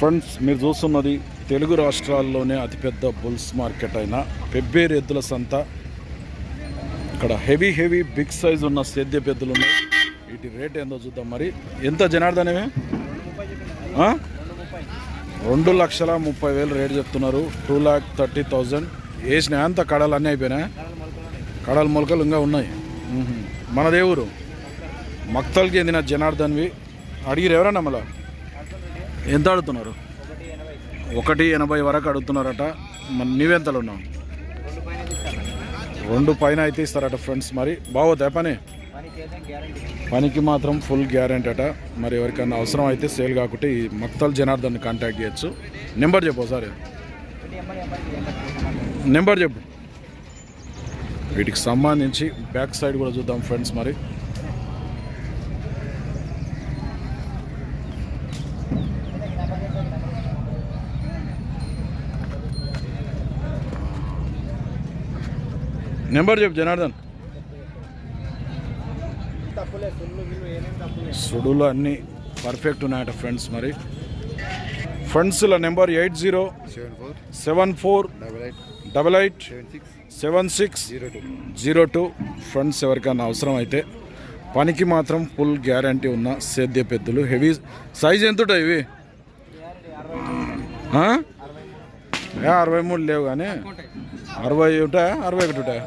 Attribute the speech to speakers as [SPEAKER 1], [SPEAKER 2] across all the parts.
[SPEAKER 1] Friends మీరు చూస్తున్నది తెలుగు రాష్ట్రాల్లోనే అతిపెద్ద బుల్స్ మార్కెట్ అయిన పెబ్బేరు ఎద్దుల సంత. ఇక్కడ హెవీ హెవీ బిగ్ సైజ్ ఉన్న సేద్య పెద్దలు ఉన్నాయి. వీటి రేట్ ఏందో చూద్దాం మరి. ఎంత జనార్దనమే రెండు లక్షల ముప్పై వేలు రేట్ చెప్తున్నారు. Two lakh thirty thousand. వేసిన అంత కడలు అన్నీ అయిపోయినాయి? కడలు మొలకలు ఇంకా ఉన్నాయి. మనదే ఊరు మక్తల్కి చెందిన జనార్దన్వి అడిగిరు ఎవరన్నా మళ్ళీ? ఎంత అడుగుతున్నారు? ఒకటి ఎనభై వరకు అడుగుతున్నారట. మరి నీవెంతలు ఉన్నావు? రెండు పైన అయితే ఇస్తారట ఫ్రెండ్స్ మరి. బాగోతే పని? పనికి మాత్రం ఫుల్ గ్యారెంటీ అట. మరి ఎవరికైనా అవసరం అయితే సేల్ కాకుంటే ఈ మక్తల్ జనార్దన్ కాంటాక్ట్ చేయొచ్చు. నెంబర్ చెప్పు సార్ నెంబర్ చెప్పు. వీటికి సంబంధించి బ్యాక్ సైడ్ కూడా చూద్దాం ఫ్రెండ్స్ మరి. నెంబర్ చెప్పు జనార్దన్. సుడులు అన్నీ పర్ఫెక్ట్ ఉన్నాయట ఫ్రెండ్స్ మరి. ఫ్రెండ్స్ల number eight zero
[SPEAKER 2] seven four double eight seven six zero two
[SPEAKER 1] friends ఎవరికైనా అవసరం అయితే పనికి మాత్రం ఫుల్ గ్యారంటీ ఉన్న సేద్య పెద్దలు. హెవీ సైజ్ ఎంత ఇవి? అరవై మూడు లేవు కానీ అరవై ఉంటాయా? అరవై ఒకటి ఉంటాయా?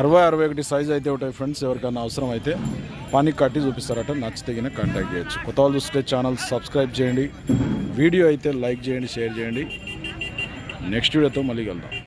[SPEAKER 1] అరవై అరవై ఒకటి సైజ్ అయితే ఉంటాయి ఫ్రెండ్స్ ఎవరికైనా అవసరం అయితే పనికి కట్టి చూపిస్తారట నచ్చితేగిన కాంటాక్ట్ చేయొచ్చు. కొత్త వాళ్ళు చూస్తే ఛానల్ సబ్స్క్రైబ్ చేయండి. వీడియో అయితే లైక్ చేయండి షేర్ చేయండి. నెక్స్ట్ వీడియోతో మళ్ళీ వెళ్దాం